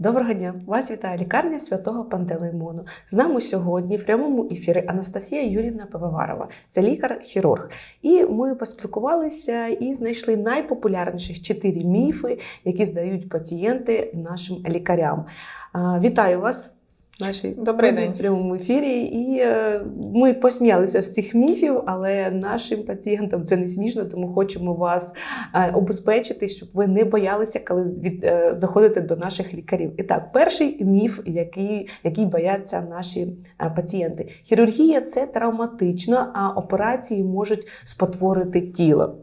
Доброго дня! Вас вітає лікарня святого Пантелеймону. З нами сьогодні в прямому ефірі Анастасія Юрівна Пивоварова. Це лікар-хірург. І ми поспілкувалися і знайшли найпопулярніших чотири міфи, які здають пацієнти нашим лікарям. Вітаю вас! Нашій Добрий день. прямому ефірі, і е, ми посміялися з цих міфів, але нашим пацієнтам це не смішно, тому хочемо вас е, обезпечити, щоб ви не боялися, коли від, е, заходите до наших лікарів. І так, перший міф, який, який бояться наші пацієнти. Хірургія це травматично, а операції можуть спотворити тіло.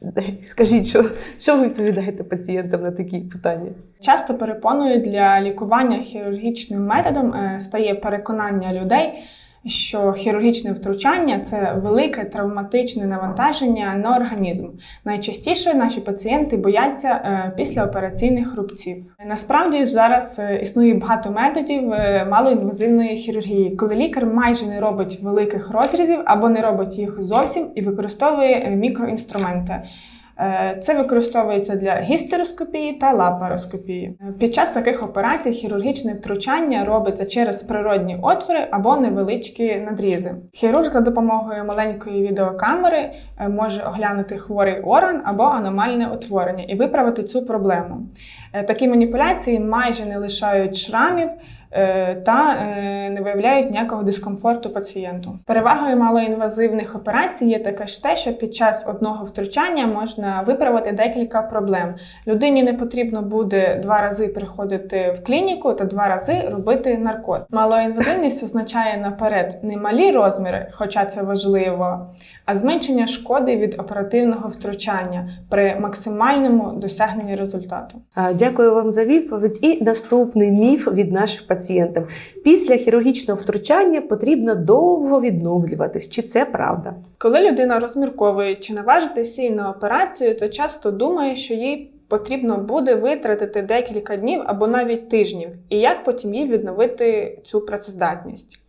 Скажіть, що, що ви відповідаєте пацієнтам на такі питання? Часто перепоною для лікування хірургічним методом е, стає переконання людей, що хірургічне втручання це велике травматичне навантаження на організм. Найчастіше наші пацієнти бояться е, післяопераційних рубців. Насправді зараз е, існує багато методів е, малоінвазивної хірургії, коли лікар майже не робить великих розрізів або не робить їх зовсім і використовує мікроінструменти. Е, Це використовується для гістероскопії та лапароскопії. Е, Під час таких операцій хірургічне втручання робиться через природні отвори або невеличкі надрізи. Хірург за допомогою маленької відеокамери е, може оглянути хворий орган або аномальне утворення і виправити цю проблему. Такі маніпуляції майже не лишають шрамів та е, не виявляють ніякого дискомфорту пацієнту. Перевагою малоінвазивних операцій є таке ж те, що під час одного втручання можна виправити декілька проблем. Людині не потрібно буде два рази приходити в клініку та два рази робити наркоз. Малоінвазивність означає наперед не малі розміри, хоча це важливо, а зменшення шкоди від оперативного втручання при максимальному досягненні результату. Дякую вам за відповідь. І наступний міф від наших пацієнтів. Після хірургічного втручання потрібно довго відновлюватись. Чи це правда? Коли людина розмірковує чи наважитися на операцію, то часто думає, що їй потрібно буде витратити декілька днів або навіть тижнів, і як потім їй відновити цю працездатність.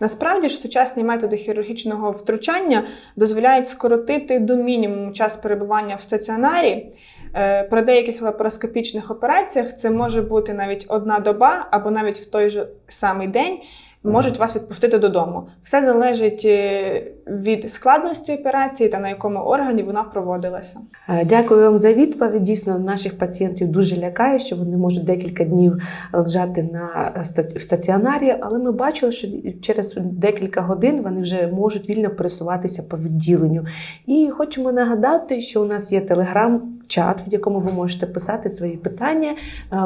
Насправді ж сучасні методи хірургічного втручання дозволяють скоротити до мінімуму час перебування в стаціонарі. Е, При деяких лапароскопічних операціях це може бути навіть одна доба або навіть в той же самий день можуть вас відпустити додому. Все залежить е, від складності операції та на якому органі вона проводилася. Дякую вам за відповідь. Дійсно, наших пацієнтів дуже лякає, що вони можуть декілька днів лежати на в стаціонарі, але ми бачили, що через декілька годин вони вже можуть вільно пересуватися по відділенню. І хочемо нагадати, що у нас є телеграм. Чат, в якому ви можете писати свої питання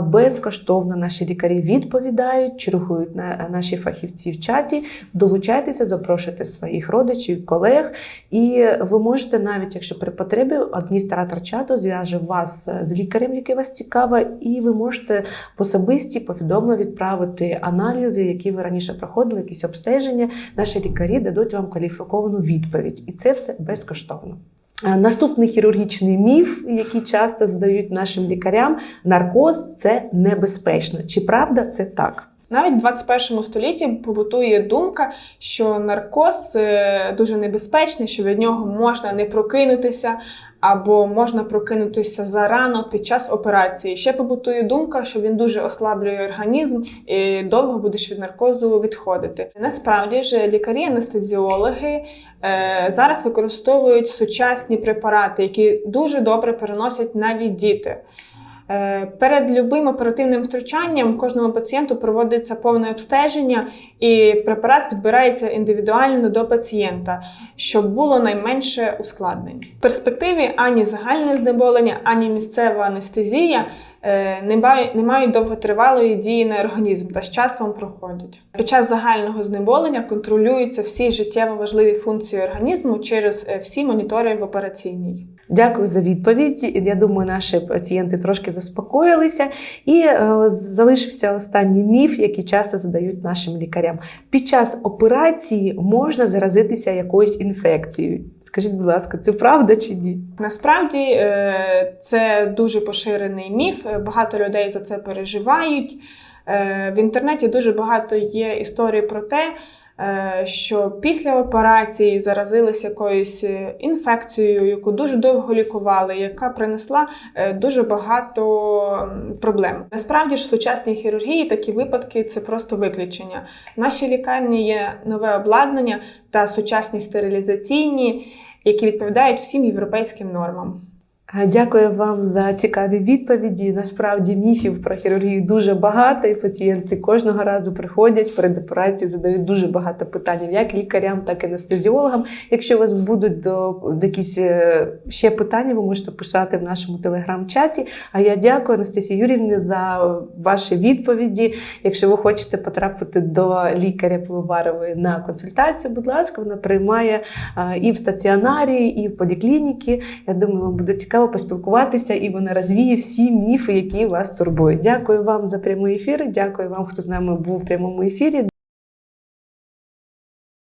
безкоштовно. Наші лікарі відповідають, чергують на наші фахівці в чаті. Долучайтеся, запрошуйте своїх родичів, колег, і ви можете навіть, якщо при потребі, адміністратор чату зв'яже вас з лікарем, який вас цікавить, і ви можете в особисті повідомлення відправити аналізи, які ви раніше проходили, якісь обстеження. Наші лікарі дадуть вам кваліфіковану відповідь, і це все безкоштовно. Наступний хірургічний міф, який часто задають нашим лікарям: наркоз це небезпечно. Чи правда це так? Навіть в 21 столітті побутує думка, що наркоз е, дуже небезпечний, що від нього можна не прокинутися, або можна прокинутися зарано під час операції. Ще побутує думка, що він дуже ослаблює організм і довго будеш від наркозу відходити. Насправді ж лікарі-анестезіологи е, зараз використовують сучасні препарати, які дуже добре переносять навіть діти. Е, Перед любим оперативним втручанням кожному пацієнту проводиться повне обстеження, і препарат підбирається індивідуально до пацієнта, щоб було найменше ускладнень. В перспективі ані загальне знеболення, ані місцева анестезія е, не мають, довготривалої дії на організм та з часом проходять. Під час загального знеболення контролюються всі життєво важливі функції організму через е, всі монітори в операційній. Дякую за відповідь. Я думаю, наші пацієнти трошки заспокоїлися. І е, залишився останній міф, який часто задають нашим лікарям. Під час операції можна заразитися якоюсь інфекцією. Скажіть, будь ласка, це правда чи ні? Насправді е, це дуже поширений міф. Багато людей за це переживають. Е, В інтернеті дуже багато є історій про те, що після операції заразилися якоюсь е, інфекцією, яку дуже довго лікували, яка принесла е, дуже багато проблем. Насправді ж в сучасній хірургії такі випадки це просто виключення. В нашій лікарні є нове обладнання та сучасні стерилізаційні, які відповідають всім європейським нормам. Е, Дякую вам за цікаві відповіді. Насправді міфів про хірургію дуже багато, і пацієнти кожного разу приходять перед операцією, задають дуже багато питань як лікарям, так і анестезіологам. Якщо у вас будуть до, до якісь е, ще питання, ви можете писати в нашому телеграм-чаті. А я дякую Анастасії Юрівні за ваші відповіді. Якщо ви хочете потрапити до лікаря Пивоварової на консультацію, будь ласка, вона приймає е, і в стаціонарі, і в поліклініки. Я думаю, вам буде цікаво поспілкуватися, і вона розвіє всі міфи, які вас турбують. Дякую вам за прямий ефір. Дякую вам, хто з нами був в прямому ефірі.